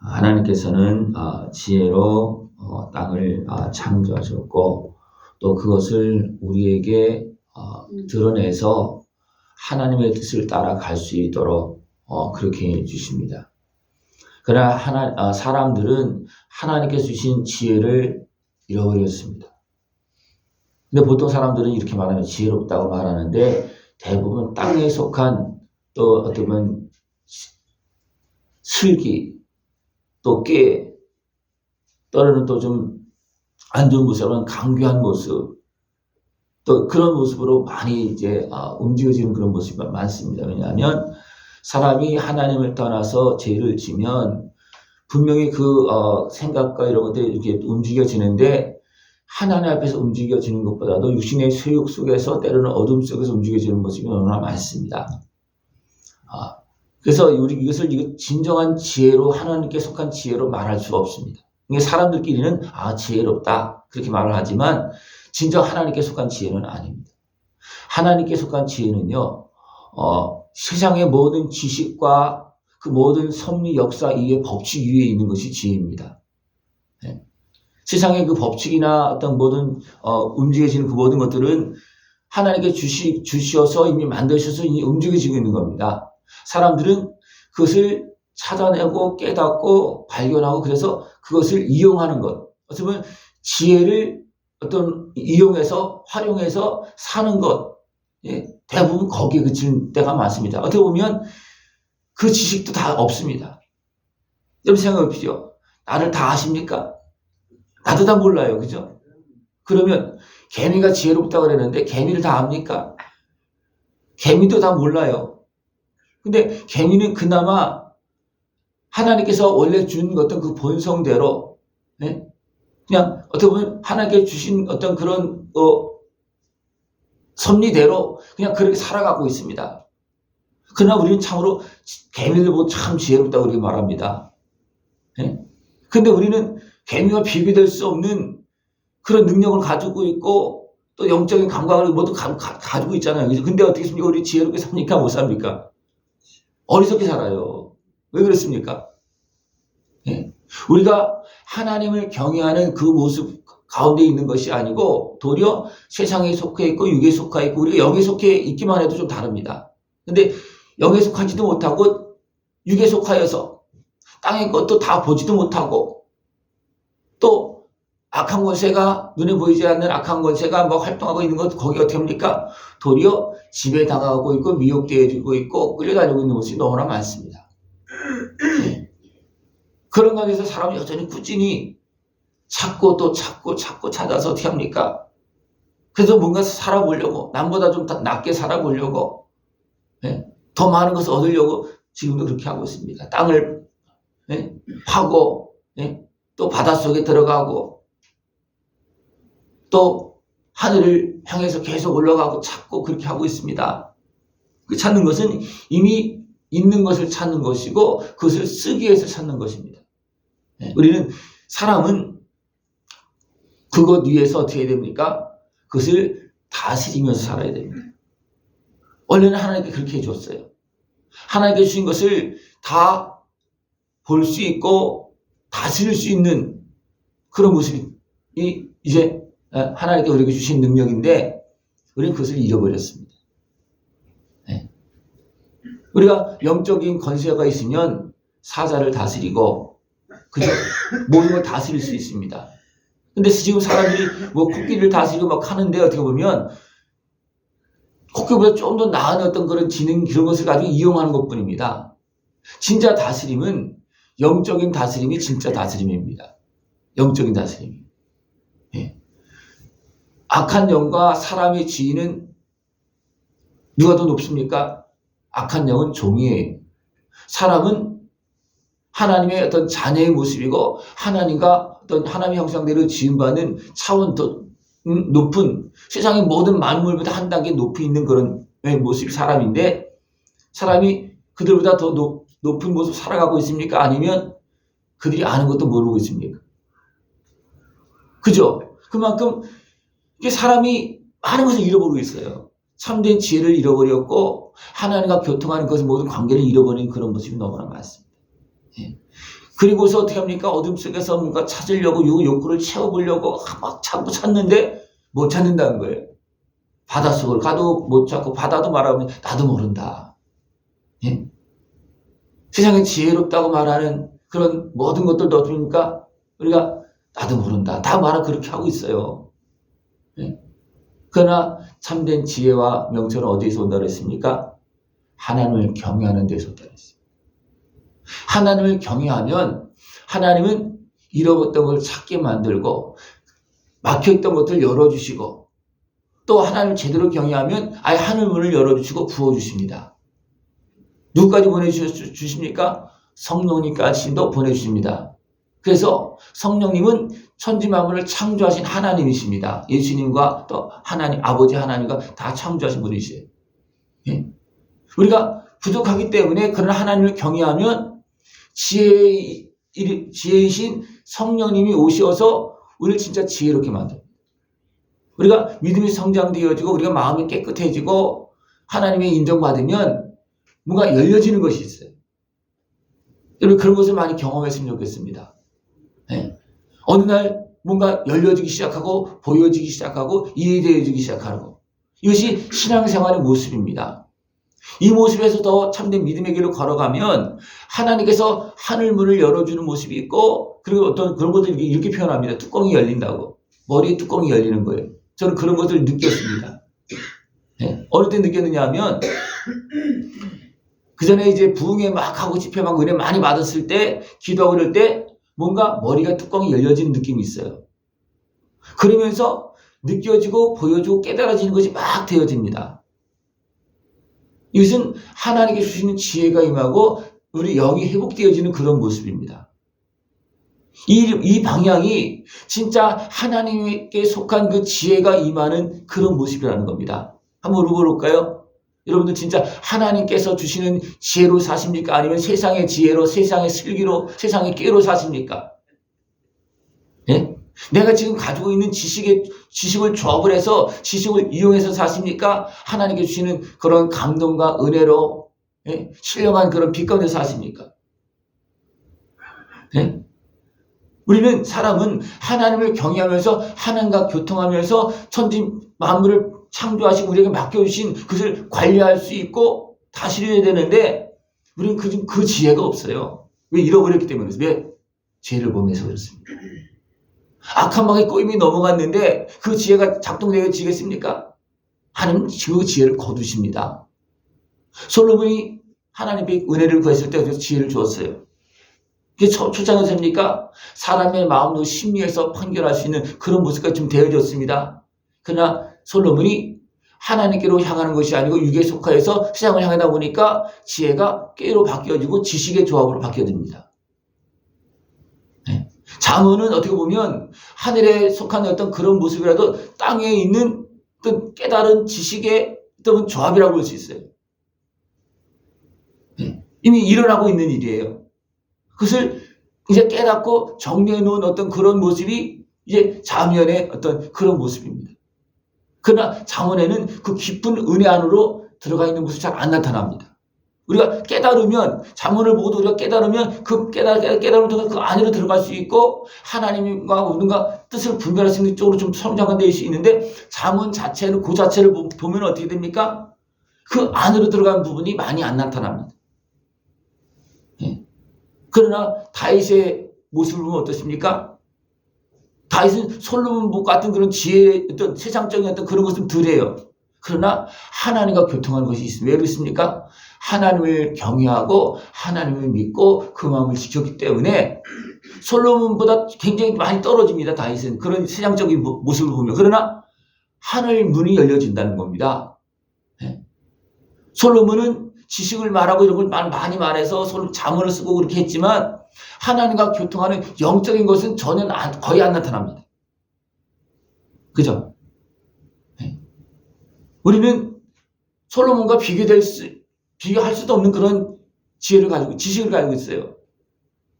하나님께서는 어, 지혜로 어, 땅을 어, 창조하셨고 또 그것을 우리에게 어, 드러내서 하나님의 뜻을 따라갈 수 있도록 어, 그렇게 해 주십니다. 그러나 하나, 어, 사람들은 하나님께서 주신 지혜를 잃어버렸습니다. 근데 보통 사람들은 이렇게 말하면 지혜롭다고 말하는데 대부분 땅에 속한 또 어떻게 보면 슬기 또깨 또는 또 좀 안 좋은 모습은 강교한 모습 또 그런 모습으로 많이 이제 아, 움직여지는 그런 모습이 많습니다. 왜냐하면 사람이 하나님을 떠나서 죄를 지면 분명히 그 어, 생각과 이런 것들이 이렇게 움직여지는데 하나님 앞에서 움직여지는 것보다도 육신의 쇠욕 속에서 때로는 어둠 속에서 움직여지는 모습이 너무나 많습니다. 아, 그래서 우리 이것을 진정한 지혜로 하나님께 속한 지혜로 말할 수가 없습니다. 사람들끼리는 아 지혜롭다 그렇게 말을 하지만 진정 하나님께 속한 지혜는 아닙니다. 하나님께 속한 지혜는요 어, 세상의 모든 지식과 그 모든 섭리 역사 이외 법칙 위에 있는 것이 지혜입니다. 네. 세상의 그 법칙이나 어떤 모든 어, 움직여지는 그 모든 것들은 하나님께 주시 주시어서 이미 만드셔서 이미 움직여지고 있는 겁니다. 사람들은 그것을 찾아내고 깨닫고 발견하고 그래서 그것을 이용하는 것. 보면 지혜를 어떤 이용해서 활용해서 사는 것. 예, 대부분 거기에 그치는 때가 많습니다. 어떻게 보면 그 지식도 다 없습니다. 여러분 생각해 보십시오. 나를 다 아십니까? 나도 다 몰라요. 그죠? 그러면 개미가 지혜롭다고 그랬는데 개미를 다 압니까? 개미도 다 몰라요. 근데 개미는 그나마 하나님께서 원래 준 어떤 그 본성대로 네? 그냥 어떻게 보면 하나님께 주신 어떤 그런 어, 섭리대로 그냥 그렇게 살아가고 있습니다. 그러나 우리는 참으로 개미를 보고 참 지혜롭다고 우리가 말합니다. 네? 근데 우리는 개미와 비교될 수 없는 그런 능력을 가지고 있고 또 영적인 감각을 모두 가, 가, 지고 있잖아요. 근데 어떻게 습니까 우리 지혜롭게 삽니까? 못 삽니까? 어리석게 살아요. 왜 그렇습니까? 예. 우리가 하나님을 경외하는 그 모습 가운데 있는 것이 아니고 도리어 세상에 속해 있고 육에 속해 있고 우리가 영에 속해 있기만 해도 좀 다릅니다. 근데 영에 속하지도 못하고 육에 속하여서 땅의 것도 다 보지도 못하고 또 악한 권세가 눈에 보이지 않는 악한 권세가 뭐 활동하고 있는 것 거기 어떻게 합니까? 도리어 집에 당하고 있고 미혹되어지고 있고 끌려다니고 있는 모습이 너무나 많습니다. 네. 그런 가운데서 사람이 여전히 꾸준히 찾고 또 찾고 찾고 찾아서 어떻게 합니까? 그래서 뭔가 살아보려고 남보다 좀 낫게 살아보려고 네? 더 많은 것을 얻으려고 지금도 그렇게 하고 있습니다. 땅을 네? 파고 네? 또 바닷속에 들어가고 또 하늘을 향해서 계속 올라가고 찾고 그렇게 하고 있습니다. 그 찾는 것은 이미 있는 것을 찾는 것이고 그것을 쓰기 위해서 찾는 것입니다. 네. 우리는 사람은 그것 위에서 어떻게 됩니까? 그것을 다스리면서 살아야 됩니다. 원래는 하나님께 그렇게 해줬어요. 하나님께 주신 것을 다 볼 수 있고 다스릴 수 있는 그런 모습이 이제 하나님께 우리에게 주신 능력인데 우리는 그것을 잃어버렸습니다. 네. 우리가 영적인 건세가 있으면 사자를 다스리고 그죠? 모든 걸 다스릴 수 있습니다. 근데 지금 사람들이 뭐 코끼리를 다스리고 막 하는데 어떻게 보면 코끼리보다 좀 더 나은 어떤 그런 지능 그런 것을 가지고 이용하는 것 뿐입니다. 진짜 다스림은 영적인 다스림이 진짜 다스림입니다. 영적인 다스림. 예. 악한 영과 사람의 지위는 누가 더 높습니까? 악한 영은 종이에요. 사람은 하나님의 어떤 자녀의 모습이고 하나님과 어떤 하나님의 형상대로 지음받는 차원 더 높은 세상의 모든 만물보다 한 단계 높이 있는 그런 모습이 사람인데 사람이 그들보다 더 높, 높은 모습 살아가고 있습니까? 아니면 그들이 아는 것도 모르고 있습니까? 그죠? 그만큼 사람이 많은 것을 잃어버리고 있어요. 참된 지혜를 잃어버렸고 하나님과 교통하는 것을 모든 관계를 잃어버린 그런 모습이 너무나 많습니다. 예. 그리고서 어떻게 합니까? 어둠 속에서 뭔가 찾으려고 요 욕구를 채워보려고 막 자꾸 찾는데 못 찾는다는 거예요. 바닷속을 가도 못 찾고 바다도 말하면 나도 모른다. 예? 세상에 지혜롭다고 말하는 그런 모든 것들도 어떻습니까? 우리가 나도 모른다. 다 말을 그렇게 하고 있어요. 예? 그러나 참된 지혜와 명철은 어디에서 온다 그랬습니까? 하나님을 경외하는 데서 온다 그랬어요. 하나님을 경외하면 하나님은 잃어버렸던 걸 찾게 만들고 막혀있던 것들 열어주시고 또 하나님을 제대로 경외하면 아예 하늘 문을 열어주시고 부어주십니다. 누구까지 보내주십니까? 성령님까지도 보내주십니다. 그래서 성령님은 천지 만물을 창조하신 하나님이십니다. 예수님과 또 하나님 아버지 하나님과 다 창조하신 분이세요. 예? 우리가 부족하기 때문에 그런 하나님을 경외하면 지혜 지혜이신 성령님이 오셔서 우리를 진짜 지혜롭게 만듭니다. 우리가 믿음이 성장되어지고 우리가 마음이 깨끗해지고 하나님의 인정받으면 뭔가 열려지는 것이 있어요. 여러분 그런 것을 많이 경험했으면 좋겠습니다. 네. 어느 날 뭔가 열려지기 시작하고 보여지기 시작하고 이해되어지기 시작하고 이것이 신앙생활의 모습입니다. 이 모습에서 더 참된 믿음의 길을 걸어가면 하나님께서 하늘 문을 열어주는 모습이 있고 그리고 어떤 그런 것들 이렇게 표현합니다. 뚜껑이 열린다고 머리에 뚜껑이 열리는 거예요. 저는 그런 것들을 느꼈습니다. 네. 어느 때 느꼈느냐 하면 그 전에 이제 부흥회 막 하고 집회 막 은혜 많이 받았을 때 기도하고 그럴 때 뭔가 머리가 뚜껑이 열려지는 느낌이 있어요. 그러면서 느껴지고 보여지고 깨달아지는 것이 막 되어집니다. 이것은 하나님께 주시는 지혜가 임하고 우리 영이 회복되어지는 그런 모습입니다. 이, 이 방향이 진짜 하나님께 속한 그 지혜가 임하는 그런 모습이라는 겁니다. 한번 물어볼까요? 여러분들 진짜 하나님께서 주시는 지혜로 사십니까? 아니면 세상의 지혜로, 세상의 슬기로, 세상의 깨로 사십니까? 예? 내가 지금 가지고 있는 지식의, 지식을 조합을 해서 지식을 이용해서 사십니까? 하나님께 주시는 그런 감동과 은혜로, 예? 신령한 그런 빛 가운데 사십니까? 예? 우리는 사람은 하나님을 경외하면서 하나님과 교통하면서 천지 만물을 창조하시고 우리에게 맡겨주신 그것을 관리할 수 있고 다스려야 되는데 우리는 그, 그 지혜가 없어요. 왜 잃어버렸기 때문에 왜? 죄를 범해서 그렇습니다. 악한 방에 꼬임이 넘어갔는데 그 지혜가 작동되어지겠습니까? 하나님 그 지혜를 거두십니다. 솔로몬이 하나님께 은혜를 구했을 때 지혜를 주었어요. 그게 초장은 됩니까? 사람의 마음도 심리해서 판결할 수 있는 그런 모습까지 좀 되어졌습니다. 그러나 솔로몬이 하나님께로 향하는 것이 아니고 육에 속하여서 세상을 향하다 보니까 지혜가 깨로 바뀌어지고 지식의 조합으로 바뀌어집니다. 네. 자문은 어떻게 보면 하늘에 속한 어떤 그런 모습이라도 땅에 있는 어떤 깨달은 지식의 어떤 조합이라고 볼 수 있어요. 네. 이미 일어나고 있는 일이에요. 그것을 이제 깨닫고 정리해 놓은 어떤 그런 모습이 이제 자면의 어떤 그런 모습입니다. 그러나 장원에는 그 깊은 은혜 안으로 들어가 있는 모습이 잘 안 나타납니다. 우리가 깨달으면 자문을 보고도 우리가 깨달으면 그 깨달 깨달음을 통해 그 안으로 들어갈 수 있고 하나님과 뭔가 뜻을 분별할 수 있는 쪽으로 좀 성장한 데수 있는데 자문 자체는 그 자체를 보면 어떻게 됩니까? 그 안으로 들어간 부분이 많이 안 나타납니다. 그러나 다윗의 모습을 보면 어떻습니까? 다윗은 솔로몬 같은 그런 지혜, 어떤 세상적인 어떤 그런 것은 덜해요. 그러나 하나님과 교통하는 것이 있습니다. 왜 그렇습니까? 하나님을 경외하고 하나님을 믿고 그 마음을 지켰기 때문에 솔로몬보다 굉장히 많이 떨어집니다. 다윗은 그런 세상적인 모습을 보면 그러나 하늘 문이 열려진다는 겁니다. 네? 솔로몬은 지식을 말하고 이런 걸 많이 말해서 자문을 쓰고 그렇게 했지만 하나님과 교통하는 영적인 것은 전혀 거의 안 나타납니다. 그죠? 네. 우리는 솔로몬과 비교될 수, 비교할 수도 없는 그런 지혜를 가지고, 지식을 가지고 있어요.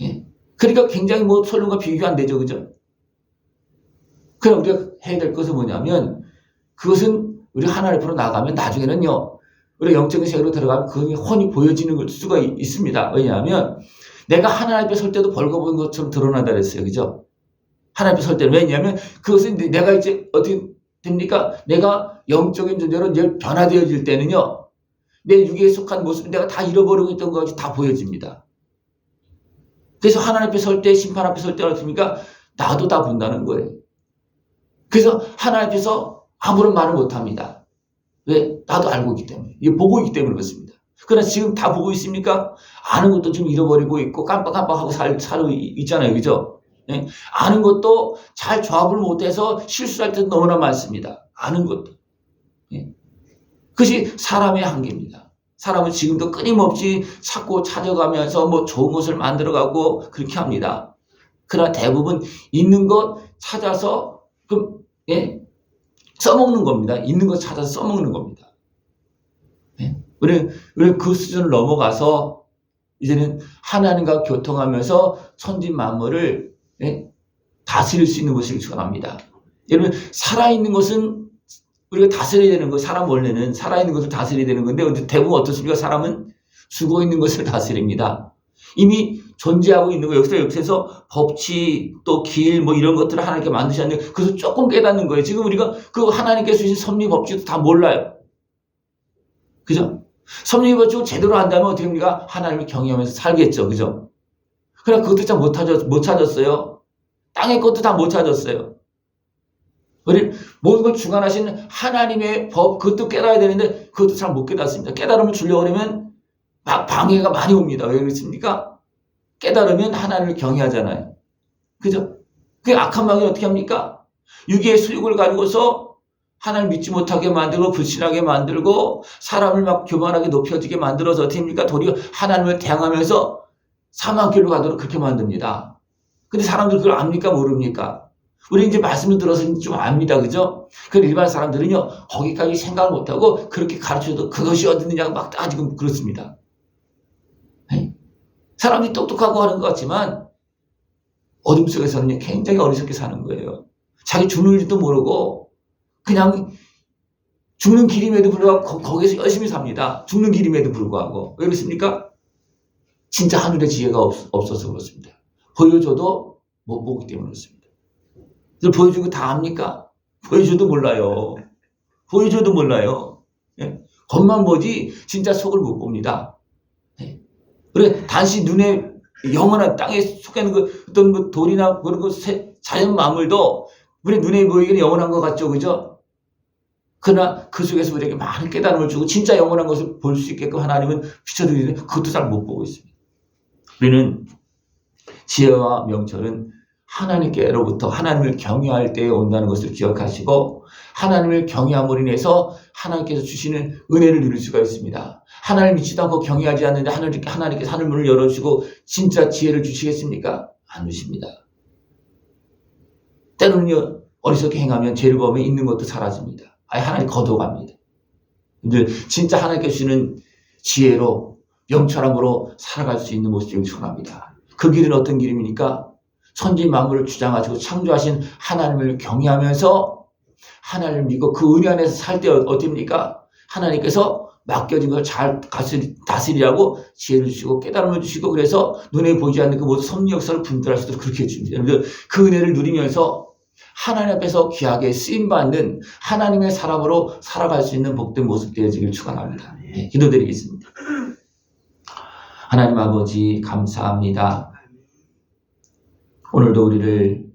네. 그러니까 굉장히 뭐 솔로몬과 비교 안 되죠. 그죠? 그럼 우리가 해야 될 것은 뭐냐면 그것은 우리 하나님 앞으로 나가면 나중에는요, 우리가 영적인 세계로 들어가면 그게 훤히 보여지는 수가 있습니다. 왜냐하면 내가 하나님 앞에 설 때도 벌거벗은 것처럼 드러난다 그랬어요. 그죠? 하나님 앞에 설 때는 왜냐하면 그것은 내가 이제 어떻게 됩니까? 내가 영적인 존재로 이제 변화되어질 때는요. 내 육에 속한 모습 내가 다 잃어버리고 있던 것이 다 보여집니다. 그래서 하나님 앞에 설 때, 심판 앞에 설 때 어떻습니까? 나도 다 본다는 거예요. 그래서 하나님 앞에서 아무런 말을 못 합니다. 왜? 나도 알고 있기 때문에. 이게 보고 있기 때문에 그렇습니다. 그러나 지금 다 보고 있습니까? 아는 것도 좀 잃어버리고 있고 깜빡깜빡하고 살, 살고 있잖아요. 그죠? 예? 아는 것도 잘 조합을 못해서 실수할 때도 너무나 많습니다. 아는 것도. 예? 그것이 사람의 한계입니다. 사람은 지금도 끊임없이 찾고 찾아가면서 뭐 좋은 것을 만들어가고 그렇게 합니다. 그러나 대부분 있는 것 찾아서 그 예? 써먹는 겁니다. 있는 것 찾아서 써먹는 겁니다. 예? 우리 우리 그 수준을 넘어가서 이제는 하나님과 교통하면서 천지 만물을 예? 다스릴 수 있는 것을 축원합니다. 여러분 살아있는 것은 우리가 다스려야 되는 거 사람 원래는 살아있는 것을 다스려야 되는 건데 대부분 어떻습니까? 사람은 죽어 있는 것을 다스립니다. 이미 존재하고 있는 거 여기서 여기서 법칙 또 길 뭐 이런 것들을 하나님께 만드셨는데 그래서 조금 깨닫는 거예요. 지금 우리가 그 하나님께 주신 섭리 법칙도 다 몰라요. 그죠? 섭리 법칙을 제대로 한다면 어떻게 합니까? 하나님을 경외하면서 살겠죠. 그죠? 그러나 그것도 잘못 찾았, 못 찾았어요. 땅의 것도 다 못 찾았어요. 우리 모든 걸 주관하신 하나님의 법 그것도 깨달아야 되는데 그것도 잘 못 깨닫습니다. 깨달음을 주려고 그러면 막 방해가 많이 옵니다. 왜 그렇습니까? 깨달으면 하나님을 경외하잖아요. 그죠? 그 악한 마귀는 어떻게 합니까? 유기의 수육을 가지고서 하나님 믿지 못하게 만들고 불신하게 만들고 사람을 막 교만하게 높여지게 만들어서 합니까? 도리어 하나님을 대항하면서 사망길로 가도록 그렇게 만듭니다. 근데 사람들 그걸 압니까? 모릅니까? 우리 이제 말씀을 들어서 좀 압니다. 그죠? 그 일반 사람들은요, 거기까지 생각을 못하고 그렇게 가르쳐도 그것이 어딨느냐고 막 따지고 그렇습니다. 네? 사람이 똑똑하고 하는 것 같지만 어둠 속에서는 굉장히 어리석게 사는 거예요. 자기 죽는 일도 모르고 그냥 죽는 길임에도 불구하고 거, 기서 열심히 삽니다. 죽는 길임에도 불구하고. 왜 그렇습니까? 진짜 하늘의 지혜가 없, 없어서 그렇습니다. 보여줘도 못 보기 때문에 그렇습니다. 보여주고 다 압니까? 보여줘도 몰라요. 보여줘도 몰라요. 예? 겉만 보지 진짜 속을 못 봅니다. 예? 그래 단시 눈에 영원한 땅에 속하는 그 어떤 그 돌이나 그런 그 자연 만물도 우리 눈에 보이기는 영원한 것 같죠, 그죠? 그러나 그 속에서 우리에게 많은 깨달음을 주고 진짜 영원한 것을 볼 수 있게끔 하나님은 비춰드리는데 그것도 잘 못 보고 있습니다. 우리는 지혜와 명철은 하나님께로부터 하나님을 경외할 때에 온다는 것을 기억하시고 하나님을 경외함으로 인해서 하나님께서 주시는 은혜를 누릴 수가 있습니다. 하나님 믿지도 않고 경외하지 않는데 하나님께 하나님께 하늘 문을 열어주시고 진짜 지혜를 주시겠습니까? 안 주십니다. 때로는요 어리석게 행하면 죄를 범에 있는 것도 사라집니다. 아예 하나님 거둬갑니다. 근데 진짜 하나님께 주시는 지혜로 명철함으로 살아갈 수 있는 모습을 축원합니다. 그 길은 어떤 길입니까? 천지 만물을 주장하시고 창조하신 하나님을 경외하면서 하나님을 믿고 그 은혜 안에서 살 때 어떻습니까? 하나님께서 맡겨진 걸 잘 다스리라고 지혜를 주시고 깨달음을 주시고 그래서 눈에 보이지 않는 그 모든 섭리 역사를 분별할 수 있도록 그렇게 해줍니다. 여러분들 그 은혜를 누리면서 하나님 앞에서 귀하게 쓰임받는 하나님의 사람으로 살아갈 수 있는 복된 모습 되어지길 축원합니다. 네, 기도드리겠습니다. 하나님 아버지 감사합니다. 오늘도 우리를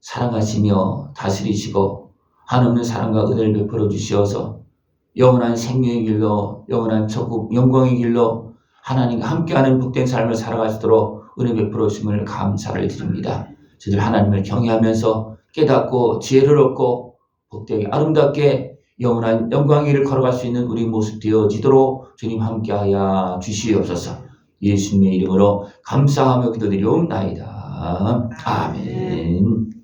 사랑하시며 다스리시고 한없는 사랑과 은혜를 베풀어 주시어서 영원한 생명의 길로 영원한 천국 영광의 길로 하나님과 함께하는 복된 삶을 살아갈 수 있도록 은혜 베풀어 주심을 감사를 드립니다. 저들 하나님을 경외하면서 깨닫고 지혜를 얻고 복되게 아름답게 영원한 영광의 길을 걸어갈 수 있는 우리 모습 되어지도록 주님 함께하여 주시옵소서 예수님의 이름으로 감사하며 기도드리옵나이다. 아멘.